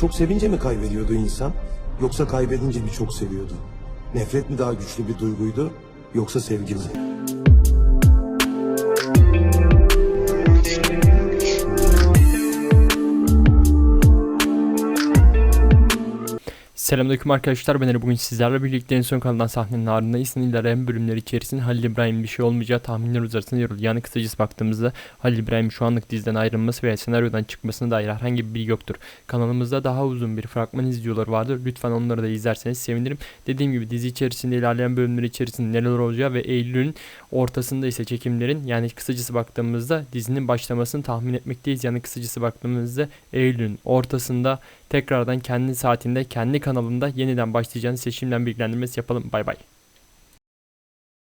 Çok sevince mi kaybediyordu insan? Yoksa kaybedince mi çok seviyordu? Nefret mi daha güçlü bir duyguydu? Yoksa sevgi mi? Selamünaleyküm arkadaşlar ben bugün sizlerle birlikte en son kalan sahnenin ardındayız. İlerleyen bölümler içerisinde Halil İbrahim bir şey olmayacağı tahminler üzerinde yoruldu. Yani kısacası baktığımızda Halil İbrahim şu anlık diziden ayrılması veya senaryodan çıkmasına dair herhangi bir bilgi yoktur. Kanalımızda daha uzun bir fragman izliyorlar vardır. Lütfen onları da izlerseniz sevinirim. Dediğim gibi dizi içerisinde ilerleyen bölümler içerisinde neler olacağı ve Eylül'ün ortasında ise çekimlerin yani kısacası baktığımızda dizinin başlamasını tahmin etmekteyiz. Yani kısacası baktığımızda Eylül'ün ortasında tekrardan kendi saatinde kendi kanalında yeniden başlayacağını seçimden bilgilendirmesi yapalım. Bay bay.